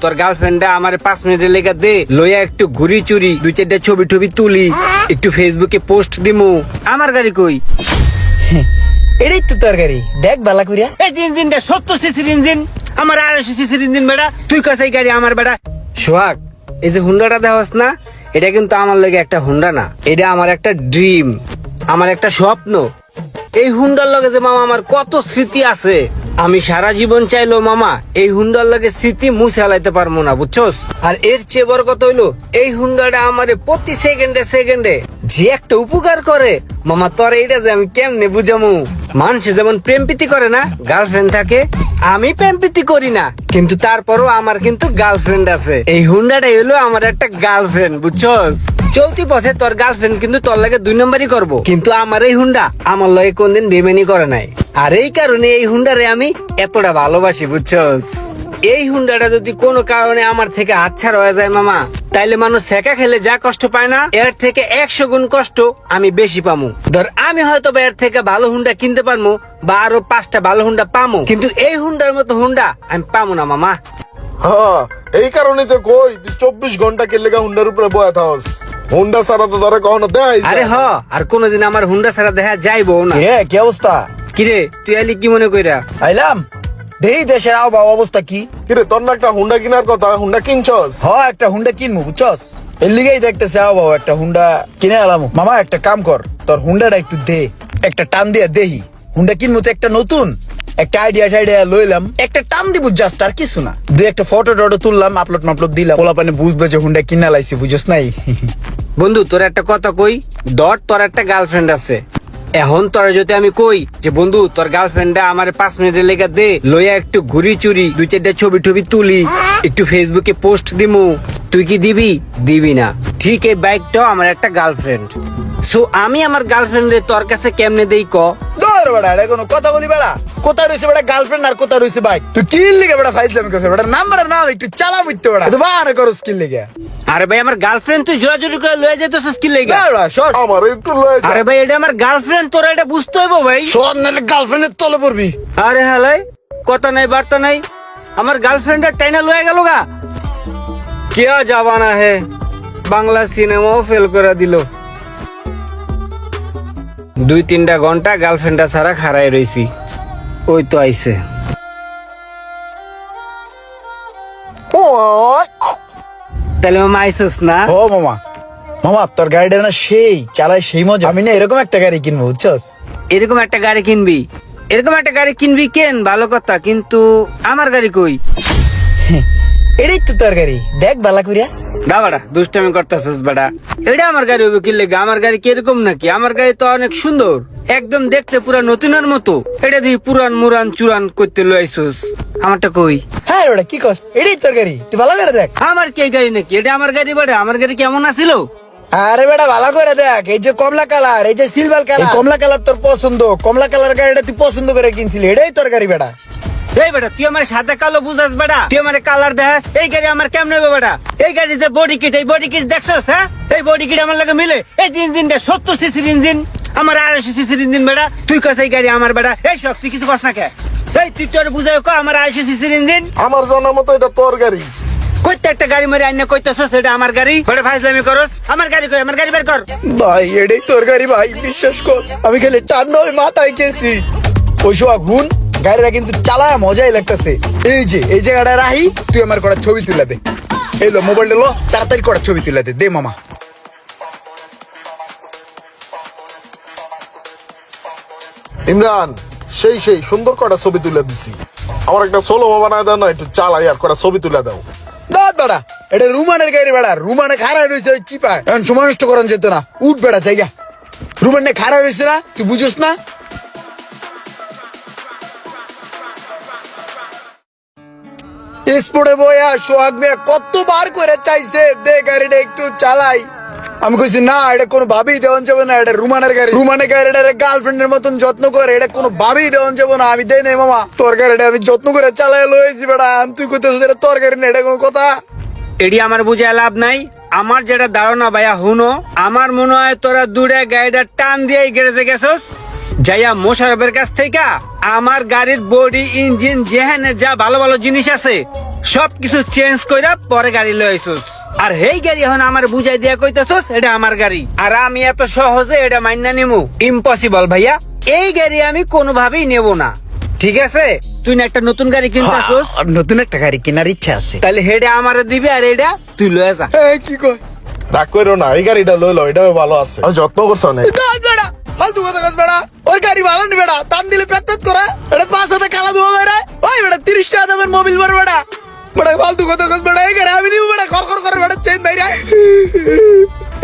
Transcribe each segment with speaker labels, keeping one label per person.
Speaker 1: তোর গার্লফ্রেন্ডটা আমার পাঁচ মিনিটের লেগে দে লইয়া একটু ঘুরি চুরি দুই চারটা ছবি টবি তুলি একটু ফেসবুকে পোস্ট দিমু। আমার গাড়ি কই?
Speaker 2: এটাই তো তরকারি দেখ বালা করিয়া
Speaker 1: এই যে ইঞ্জিনটা সত্তর সিসির ইঞ্জিন আমার আড়াইশো সিসির ইঞ্জিন বেটা। তুই কাছে গাড়ি আমার বেটা। সোহাগ এই যে হুন্ডাটা দেওয়াস না এটা কিন্তু আমার লাগে একটা হুন্ডা না। এটা আমার একটা ড্রিম আমার একটা স্বপ্ন। এই হুন্ডার লগে যে মামা আমার কত স্মৃতি আছে। আমি সারা জীবন চাইলো, মামা, এই হুন্ডার লগে স্মৃতি মুছে হালাইতে পারব না, বুঝছস? আর এর চেয়ে বড় কথা হইল, এই হুন্ডাটা আমারে প্রতি সেকেন্ডে সেকেন্ডে যে একটা উপকার করে, মামা, তোর এইটা যে আমি কেমনে বুঝামু? মানুষ যেমন প্রেম প্রীতি করে না গার্লফ্রেন্ড থাকে, আমি প্রেম প্রীতি করি না, কিন্তু তারপরও আমার কিন্তু গার্লফ্রেন্ড আছে। এই হুন্ডাটাই হলো আমার একটা গার্লফ্রেন্ড বুঝছস? চলতি পথে তোর গার্লফ্রেন্ড কিন্তু তোর লাগে দুই নম্বরই করব, কিন্তু আমার এই হুন্ডা আমার লগে কোনদিন বেমেনি করে নাই। আর এই কারণে এই হুন্ডারে আমি এতটা ভালোবাসি বুঝছস? এই হুন্ডাটা যদি কোনো কারণে আমার থেকে হাতছাড়া হয়ে যায় মামা তাইলে মানুষ সেকা খেলে যা কষ্ট পায় না এর থেকে একশো গুণ কষ্ট আমি বেশি পামু। ধর আমি হয়তো বা এর থেকে ভালো হুন্ডা কিনতে পারব বা আরও পাঁচটা ভালো হুন্ডা পামু কিন্তু এই হুন্ডার মতো হুন্ডা আমি পামু না মামা।
Speaker 3: হ্যাঁ এই কারণে তো কই তুই চব্বিশ ঘণ্টা কে লেগা হুন্ডার উপরে বয়া থাকস হুন্ডা ছাড়া তো ধরে কখনো দেয়
Speaker 1: আরে হ আর কোনোদিন আমার হুন্ডা ছাড়া দেখা যাইবো না।
Speaker 2: রে কি অবস্থা?
Speaker 1: কিরে তুই আলি কি মনে কইরা?
Speaker 2: আইলাম। দেই দেশের আবহাওয়া অবস্থা কি?
Speaker 3: কিরে তোর না একটা হুন্ডা কেনার কথা হুন্ডা কিনছস?
Speaker 2: হ একটা হুন্ডা কিনবো বুঝছস? এর লিগেই দেখতেছে আবহাওয়া একটা হুন্ডা কিনে আলাম। মামা একটা কাম কর তোর হুন্ডাটা একটু দে একটা টান দিয়া দেহি। হুন্ডা কিনবো তো একটা নতুন। একটা আইডিয়া টাইডিয়া লইলাম একটা টান দিব জাস্ট আর কিছু না। দুই একটা ফটো টটো তুললাম আপলোড মাপলোড দিলাম। পোলা পানে বুঝলো যে হুন্ডা কিনা লাইছি বুঝছ নাই?
Speaker 1: বন্ধু তোর একটা কথা কই? দর তোর একটা গার্লফ্রেন্ড আছে। এখন তোর যদি আমি কই যে, বন্ধু, তোর গার্লফ্রেন্ডটা আমার পাঁচ মিনিটের লেগে দে, লইয়া একটু ঘুরি চুরি, দুই চারটা ছবি টবি তুলি, একটু ফেসবুকে পোস্ট দিমু, তুই কি দিবি? দিবি না। ঠিক এই বাইকটাও আমার একটা গার্লফ্রেন্ড সো আমি আমার গার্লফ্রেন্ডে তোর কাছে কেমনে দেই ক?
Speaker 2: বেড়া এটা কোনো কথা বলি বেড়া। কোথায় রয়েছে বেড়া গার্লফ্রেন্ড আর কোথায় রয়েছে বাইক তুই কি লিগে বেড়া আমি কাছে বেড়া নাম একটু চালা বুঝতে বেড়া। তো করো স্কিল লিগে।
Speaker 1: আরে ভাই আমার গার্লফ্রেন্ড তুই জোরাজুরি করে লয়ে কি
Speaker 2: বেড়া শর্ট
Speaker 3: আমার একটু লয়ে যা।
Speaker 1: আরে ভাই এটা আমার গার্লফ্রেন্ড তোরা এটা বুঝতে হইব ভাই।
Speaker 2: শর্ট নাহলে গার্লফ্রেন্ডের তলে পড়বি।
Speaker 1: আরে হালাই কথা নাই বার্তা নাই। আমার গার্লফ্রেন্ডের টাইনা লয়ে গেল গা। কেয়া জাবানা হে বাংলা সিনেমাও ফেল করে দিল। দুই তিনটা ঘণ্টা গার্লফ্রেন্ডটা ছাড়া খাড়াই রইছি। ওই তো আইছে।
Speaker 3: ওয়।
Speaker 1: তাহলে মামা আইসস না?
Speaker 2: ও মামা। মামা তোর গাড়িটা না সেই চালায় সেই মজা। আমি না এরকম একটা গাড়ি কিনবো বুঝছস?
Speaker 1: এরকম একটা গাড়ি কিনবি। এরকম একটা গাড়ি কিনবি কেন? ভালো কথা কিন্তু আমার গাড়ি কই?
Speaker 2: এটাই তো তোর গাড়ি দেখ বালা করিয়া
Speaker 1: না বাড়া দুষ্টামি করতেছিস বেটা এটা আমার গাড়ি হবে কি আমার গাড়ি কীরকম নাকি? আমার গাড়ি তো অনেক সুন্দর। একদম দেখতে পুরা নতুনের মতো। এটা দিয়ে পুরান মুরান চুরান করতে লইছস আমারটা কই?
Speaker 2: হ্যাঁ ওটা কি কস? এটাই তোর গাড়ি তুই ভালো করে দেখ।
Speaker 1: আমার কে গাড়ি নাকি? এটা আমার গাড়ি বেটা আমার গাড়ি কেমন আছিল?
Speaker 2: আরে বেটা ভালো করে দেখ। এই যে কমলা কালার এই যে সিলভার কালার। কমলা কালার তোর পছন্দ। কমলা কালার গাড়িটা তুই পছন্দ করে কিনছিলি। এটাই তোর গাড়ি বেটা।
Speaker 1: এই বেটা তুই আমার সাদা কালো বুঝাস বেটা? তুই আমার কালার দেখাস? এই গাড়ি আমার কেমন হবে বেটা? এই গাড়ি যে বডি কিট এই বডি কিট দেখছস হ্যাঁ? এই বডি কিট আমার লাগে মিলে। এই ইঞ্জিনটা সত্তর সিসির ইঞ্জিন। আমার আড়াইশো সিসির ইঞ্জিন বেটা। তুই কাছে এই গাড়ি আমার বেটা। এই সব তুই কিছু কস না কে? এই তুই তোর বুঝাই কো আমার আড়াইশো সিসির ইঞ্জিন।
Speaker 3: আমার জানা মতো এটা তোর গাড়ি।
Speaker 1: কইতে একটা গাড়ি মারি আইনা কইতেছস এটা আমার গাড়ি। বড় ফাইজলামি করস। আমার গাড়ি কই? আমার গাড়ি বের কর।
Speaker 2: ভাই এটাই তোর গাড়ি ভাই বিশ্বাস কর। আমি খালি টান নয় মাথায় গেছি। ওই গুণ গাড়িটা কিন্তু চালায় মজাই লাগতেছে। এই যে এই জায়গাটা রাহি তুই আমার কটা ছবি তুলে দে। এলো মোবাইলটা লো তাড়াতাড়ি কটা ছবি তুলে দে দে মামা।
Speaker 3: ইমরান সেই সেই সুন্দর কটা ছবি তুলে দিছি। আমার একটা সোলো বানায় দাও না একটু চালাই আর কটা ছবি তুলে দাও।
Speaker 2: দাঁত বেড়া এটা রুমানের গাড়ি বেড়া রুমানে খারাপ রয়েছে ওই চিপা। এখন সময় নষ্ট করান যেত না উঠ বেড়া জায়গা রুমানে খারাপ রয়েছে না তুই বুঝোস না? স্পোর্টে বয়া সোহাগ মিয়া কতবার করে চাইছে, দে গাড়িটা একটু চালাই। আমি কইছি, না, এটা কোনো ভাবেই দেওয়ান যাবে না, এটা রুমানের গাড়ি। রুমানের গাড়িটা গার্লফ্রেন্ডের মতন যত্ন করে, এটা কোনো ভাবেই দেওয়ান যাবে না। আমি দেই নাই, মামা, তোর গাড়িটা আমি যত্ন করে চালাই লয়েছি আমি তুই কইতেছিস এটা তোর গাড়ি না, এটা কোনো কথা?
Speaker 1: এডি, আমার বুঝে লাভ নাই। আমার যেটা ধারণা ভাইয়া হুনো আমার মনে হয় তোরা দূরে গাড়িটা টান দিয়ে গ্যারেজে গেছস। যাইয়া মোশারফের কাছ থেকে আমার গাড়ির বডি ইঞ্জিন যেখানে যা ভালো ভালো জিনিস আছে সব কিছু চেঞ্জ কইরা পরে গাড়ি লই আইছস আর হেই গাড়ি এখন আমার বুঝাই দিয়া কইতাছস এটা আমার গাড়ি। আর আমি এত সহজে এটা মাইনা নিমু। ইম্পসিবল ভাইয়া। এই গাড়ি আমি কোনোভাবেই নেব না। ঠিক আছে? তুই না একটা নতুন গাড়ি কিনতাছস?
Speaker 2: আর নতুন একটা গাড়ি কেনার ইচ্ছা আছে।
Speaker 1: তাহলে হেডে আমার দিবি আর এটা তুই লয়ে যা।
Speaker 2: এই, কি কয়?
Speaker 3: রাগ করো না এই গাড়িটা লইল এটাও ভালো আছে। যত্ন করছ
Speaker 2: বেড়া ফালতু কথা কস বেড়া। ওর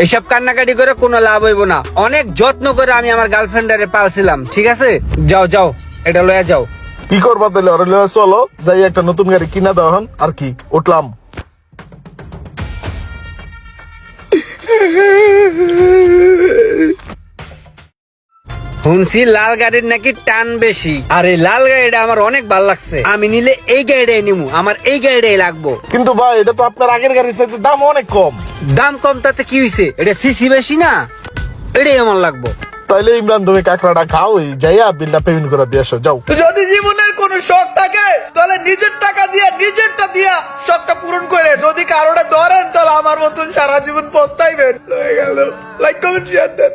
Speaker 1: এসব কান্নাকাটি করে কোনো লাভ হইব না। অনেক যত্ন করে আমি আমার গার্লফ্রেন্ডারে পালছিলাম, ঠিক আছে? যাও যাও, এটা লয়ে যাও।
Speaker 3: কি করবা তাহলে? ওরা লয়ে চলো, যাই একটা নতুন গাড়ি কিনা দেওয়া হন আর কি? উঠলাম।
Speaker 1: শুনছি লাল গাড়ির নাকি টান বেশি। আর এই লাল গাড়িটা আমার অনেক ভালো লাগছে। আমি নিলে এই গাড়িটাই নিমু আমার এই গাড়িটাই লাগবো।
Speaker 3: কিন্তু ভাই এটা তো আপনার আগের গাড়ির চাইতে দাম অনেক কম।
Speaker 1: দাম কম তাতে কি হইছে? এটা সিসি বেশি না? এটাই আমার লাগবো।
Speaker 3: তাইলে ইমরান তুমি কাঁকড়াটা খাও এই যাইয়া বিলটা পেমেন্ট করে দিয়ে আসো যাও।
Speaker 2: যদি জীবনের কোনো শখ থাকে তাহলে নিজের টাকা দিয়া নিজেরটা দিয়া শখটা পূরণ করে। যদি কারোটা ধরেন তাহলে আমার মতন সারা জীবন পস্তাইবেন। হয়ে গেল। লাইক কমেন্ট শেয়ার দেন